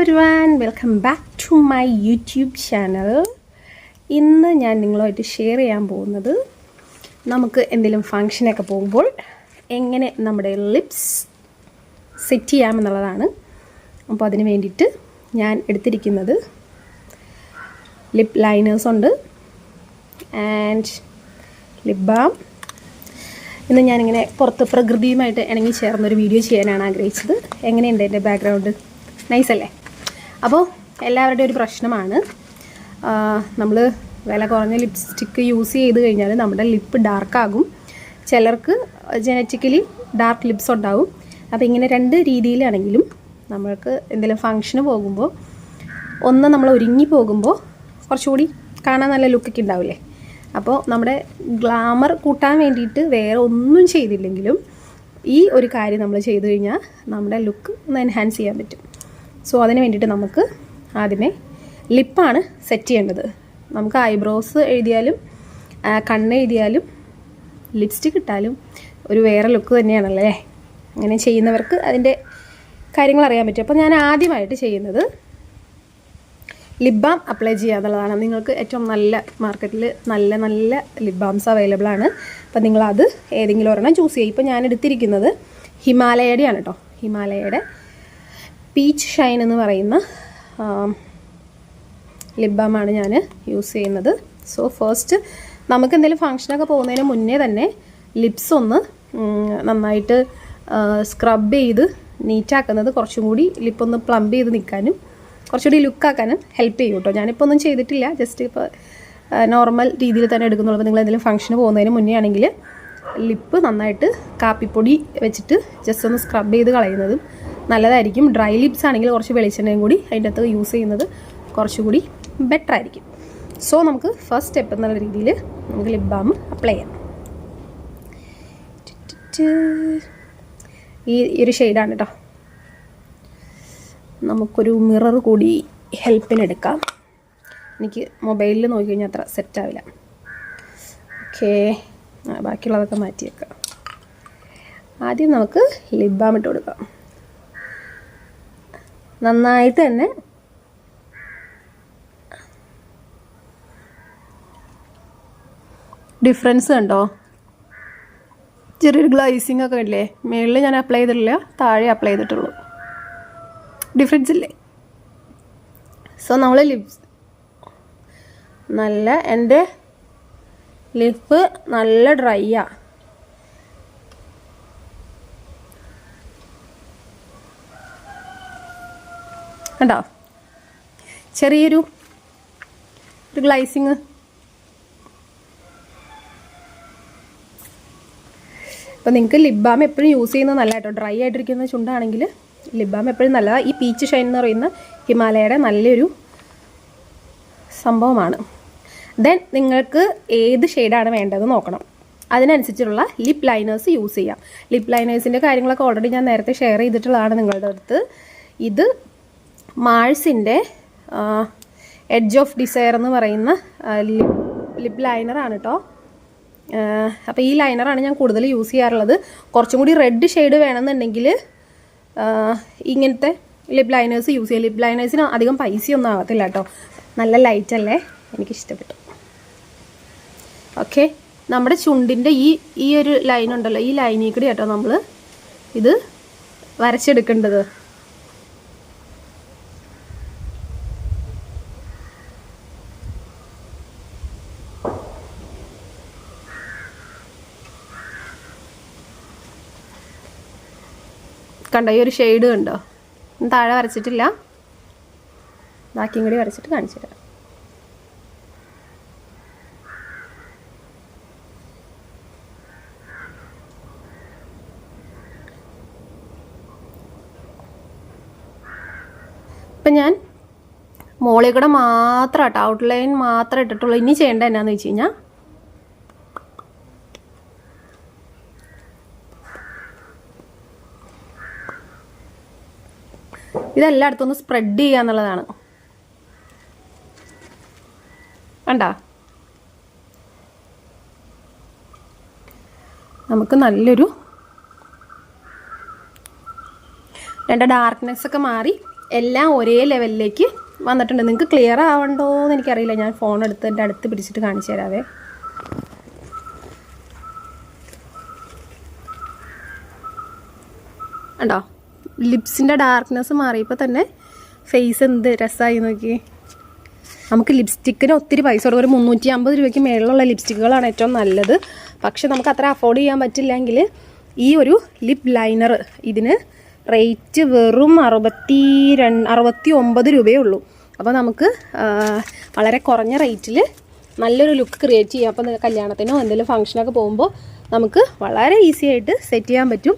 Everyone welcome back to my YouTube channel ഇന്ന് ഞാൻ നിങ്ങളുമായിട്ട് ഷെയർ ചെയ്യാൻ പോകുന്നത് നമുക്ക് എന്തെങ്കിലും ഫങ്ഷനൊക്കെ പോകുമ്പോൾ എങ്ങനെ നമ്മുടെ ലിപ്സ് സെറ്റ് ചെയ്യാമെന്നുള്ളതാണ്. അപ്പോൾ അതിന് വേണ്ടിയിട്ട് ഞാൻ എടുത്തിരിക്കുന്നത് ലിപ് ലൈനേഴ്സ് ഉണ്ട്. ആൻഡ് ലിപ് ബാം ഇന്ന് ഞാനിങ്ങനെ പുറത്ത് പ്രകൃതിയുമായിട്ട് ഇണങ്ങി ചേർന്നൊരു വീഡിയോ ചെയ്യാനാണ് ആഗ്രഹിച്ചത്. എങ്ങനെയുണ്ട് എന്റെ ബാക്ക്ഗ്രൗണ്ട് നൈസല്ലേ അപ്പോൾ എല്ലാവരുടെയും ഒരു പ്രശ്നമാണ്. നമ്മൾ വില കുറഞ്ഞ ലിപ്സ്റ്റിക്ക് യൂസ് ചെയ്ത് കഴിഞ്ഞാൽ നമ്മുടെ ലിപ്പ് ഡാർക്കാകും ചിലർക്ക് ജനറ്റിക്കലി ഡാർക്ക് ലിപ്സ് ഉണ്ടാകും അപ്പോൾ ഇങ്ങനെ രണ്ട് രീതിയിലാണെങ്കിലും നമ്മൾക്ക് എന്തെങ്കിലും ഫങ്ഷന് പോകുമ്പോൾ ഒന്ന് നമ്മൾ ഒരുങ്ങി പോകുമ്പോൾ കുറച്ചുകൂടി കാണാൻ നല്ല ലുക്കൊക്കെ ഉണ്ടാവില്ലേ? അപ്പോൾ നമ്മുടെ ഗ്ലാമർ കൂട്ടാൻ വേണ്ടിയിട്ട് വേറെ ഒന്നും ചെയ്തില്ലെങ്കിലും ഈ ഒരു കാര്യം നമ്മൾ ചെയ്തു കഴിഞ്ഞാൽ നമ്മുടെ ലുക്ക് ഒന്ന് എൻഹാൻസ് ചെയ്യാൻ പറ്റും. സോ അതിന് വേണ്ടിയിട്ട് നമുക്ക് ആദ്യമേ ലിപ്പാണ് സെറ്റ് ചെയ്യേണ്ടത്. നമുക്ക് ഐബ്രോസ് എഴുതിയാലും കണ്ണ് എഴുതിയാലും ലിപ്സ്റ്റിക് ഇട്ടാലും ഒരു വേറെ ലുക്ക് തന്നെയാണല്ലേ? അങ്ങനെ ചെയ്യുന്നവർക്ക് അതിന്റെ കാര്യങ്ങൾ അറിയാൻ പറ്റും. അപ്പോൾ ഞാൻ ആദ്യമായിട്ട് ചെയ്യുന്നത് ലിപ് ബാം അപ്ലൈ ചെയ്യുക എന്നുള്ളതാണ്. നിങ്ങൾക്ക് ഏറ്റവും നല്ല മാർക്കറ്റിൽ നല്ല നല്ല ലിപ് ബാംസ് അവൈലബിൾ ആണ്. അപ്പോൾ നിങ്ങളത് ഏതെങ്കിലും ഒരെണ്ണം ചൂസ് ചെയ്യുക. ഇപ്പോൾ ഞാൻ എടുത്തിരിക്കുന്നത് ഹിമാലയയുടെയാണ് കേട്ടോ ഹിമാലയയുടെ പീച്ച് ഷൈൻ എന്ന് പറയുന്ന ലിപ് ബാമാണ് ഞാൻ യൂസ് ചെയ്യുന്നത്. സോ ഫസ്റ്റ് നമുക്ക് എന്തെങ്കിലും ഫങ്ഷനൊക്കെ പോകുന്നതിന് മുന്നേ തന്നെ ലിപ്സ് ഒന്ന് നന്നായിട്ട് സ്ക്രബ് ചെയ്ത് നീറ്റാക്കുന്നത് കുറച്ചും കൂടി ലിപ്പൊന്ന് പ്ലംബ് ചെയ്ത് നിൽക്കാനും കുറച്ചുകൂടി ലുക്കാക്കാനും ഹെൽപ്പ് ചെയ്യും കേട്ടോ ഞാനിപ്പോൾ ഒന്നും ചെയ്തിട്ടില്ല. ജസ്റ്റ് ഇപ്പോൾ നോർമൽ രീതിയിൽ തന്നെ എടുക്കുന്നുള്ളൂ. നിങ്ങൾ എന്തെങ്കിലും ഫംഗ്ഷന് പോകുന്നതിന് മുന്നേ ആണെങ്കിൽ ലിപ്പ് നന്നായിട്ട് കാപ്പിപ്പൊടി വെച്ചിട്ട് ജസ്റ്റ് ഒന്ന് സ്ക്രബ് ചെയ്ത് കളയുന്നതും നല്ലതായിരിക്കും. ഡ്രൈ ലിപ്സ് ആണെങ്കിൽ കുറച്ച് വെളിച്ചെണ്ണയും കൂടി അതിന്റെ അകത്ത് യൂസ് ചെയ്യുന്നത് കുറച്ചുകൂടി ബെറ്റർ ആയിരിക്കും. സോ നമുക്ക് ഫസ്റ്റ് സ്റ്റെപ്പ് എന്നുള്ള രീതിയിൽ നമുക്ക് ലിപ് ബാം അപ്ലൈ ചെയ്യാം. ഈ ഒരു ഷെയ്ഡാണ് കേട്ടോ നമുക്കൊരു മിറർ കൂടി ഹെൽപ്പിനെടുക്കാം എനിക്ക് മൊബൈലിൽ നോക്കി കഴിഞ്ഞാൽ അത്ര സെറ്റാവില്ല ഓക്കേ ബാക്കിയുള്ളതൊക്കെ മാറ്റി വെക്കാം ആദ്യം നമുക്ക് ലിപ് ബാം ഇട്ട് കൊടുക്കാം. നന്നായിട്ട് തന്നെ ഡിഫറൻസ് കണ്ടോ? ചെറിയൊരു ഗ്ലൈസിങ് ഒക്കെ ഇല്ലേ? മേളിൽ ഞാൻ അപ്ലൈ ചെയ്തിട്ടില്ല താഴെ അപ്ലൈ ചെയ്തിട്ടുള്ളൂ. ഡിഫറൻസ് ഇല്ലേ? സോ നമ്മൾ ലിപ്സ് നല്ല എന്റെ ലിപ്പ് നല്ല ഡ്രൈയാ കണ്ടോ? ചെറിയൊരു ഒരു ഗ്ലൈസിങ് അപ്പോൾ നിങ്ങൾക്ക് ലിപ് ബാം എപ്പോഴും യൂസ് ചെയ്യുന്നത് നല്ല കേട്ടോ ഡ്രൈ ആയിട്ടിരിക്കുന്ന ചുണ്ടാണെങ്കിൽ ലിപ് ബാം എപ്പോഴും നല്ലതാണ് ഈ പീച്ച് ഷൈൻ എന്ന് പറയുന്ന ഹിമാലയയുടെ നല്ലൊരു സംഭവമാണ്. ദെൻ നിങ്ങൾക്ക് ഏത് ഷെയ്ഡാണ് വേണ്ടത് നോക്കണം. അതിനനുസരിച്ചുള്ള ലിപ് ലൈനേഴ്സ് യൂസ് ചെയ്യാം. ലിപ് ലൈനേഴ്സിന്റെ കാര്യങ്ങളൊക്കെ ഓൾറെഡി ഞാൻ നേരത്തെ ഷെയർ ചെയ്തിട്ടുള്ളതാണ് നിങ്ങളുടെ അടുത്ത്. ഇത് മാഴ്സിന്റെ എഡ്ജ് ഓഫ് ഡിസയർ എന്ന് പറയുന്ന ലിപ് ലൈനറാണ് കേട്ടോ അപ്പോൾ ഈ ലൈനറാണ് ഞാൻ കൂടുതൽ യൂസ് ചെയ്യാറുള്ളത്. കുറച്ചും കൂടി റെഡ് ഷെയ്ഡ് വേണമെന്നുണ്ടെങ്കിൽ ഇങ്ങനത്തെ ലിപ് ലൈനേഴ്സ് യൂസ് ചെയ്യാം. ലിപ് ലൈനേഴ്സിന് അധികം പൈസയൊന്നും ആകത്തില്ല കേട്ടോ നല്ല ലൈറ്റ് അല്ലേ? എനിക്കിഷ്ടപ്പെട്ടു. ഓക്കെ നമ്മുടെ ചുണ്ടിന്റെ ഈ ഈ ഒരു ലൈൻ ഉണ്ടല്ലോ. ഈ ലൈനിൽ കൂടി കേട്ടോ നമ്മൾ ഇത് വരച്ചെടുക്കേണ്ടത്. കണ്ടോ ഈ ഒരു ഷെയ്ഡ് കണ്ടോ? താഴെ വരച്ചിട്ടില്ല. ബാക്കിയും കൂടി വരച്ചിട്ട് കാണിച്ചു തരാം. ഇപ്പം ഞാൻ മോളിൽ കൂടെ മാത്രം ഔട്ട്ലൈൻ മാത്രം ഇട്ടിട്ടുള്ളൂ. ഇനി ചെയ്യേണ്ട എന്നാന്ന് വെച്ച് കഴിഞ്ഞാൽ ഇതെല്ലായിടത്തും ഒന്ന് സ്പ്രെഡ് ചെയ്യുക എന്നുള്ളതാണ്. കണ്ട? നമുക്ക് നല്ലൊരു രണ്ട് ഡാർക്ക്നെസ് ഒക്കെ മാറി എല്ലാം ഒരേ ലെവലിലേക്ക് വന്നിട്ടുണ്ട്. നിങ്ങൾക്ക് ക്ലിയർ ആവണ്ടോ എന്ന് എനിക്കറിയില്ല. ഞാൻ ഫോൺ എടുത്ത് എന്റെ അടുത്ത് പിടിച്ചിട്ട് കാണിച്ചു തരാവേ. ഉണ്ടോ ലിപ്സിന്റെ ഡാർക്ക്നെസ് മാറിയപ്പോൾ തന്നെ ഫേസ് എന്ത് രസമായി നോക്കി നമുക്ക് ലിപ്സ്റ്റിക്കിന് ഒത്തിരി പൈസ കൊടുക്കും. ഒരു മുന്നൂറ്റി അമ്പത് രൂപയ്ക്ക് മേളിലുള്ള ലിപ്സ്റ്റിക്കുകളാണ് ഏറ്റവും നല്ലത്. പക്ഷെ നമുക്ക് അത്ര അഫോർഡ് ചെയ്യാൻ പറ്റില്ലെങ്കിൽ ഈ ഒരു ലിപ് ലൈനർ ഇതിന് റേറ്റ് വെറും അറുപത്തി രണ്ട് അറുപത്തി ഒമ്പത് രൂപയേ ഉള്ളൂ. അപ്പോൾ നമുക്ക് വളരെ കുറഞ്ഞ റേറ്റിൽ നല്ലൊരു ലുക്ക് ക്രിയേറ്റ് ചെയ്യാം. അപ്പോൾ കല്യാണത്തിനോ എന്തെങ്കിലും ഫംഗ്ഷനൊക്കെ പോകുമ്പോൾ നമുക്ക് വളരെ ഈസി ആയിട്ട് സെറ്റ് ചെയ്യാൻ പറ്റും.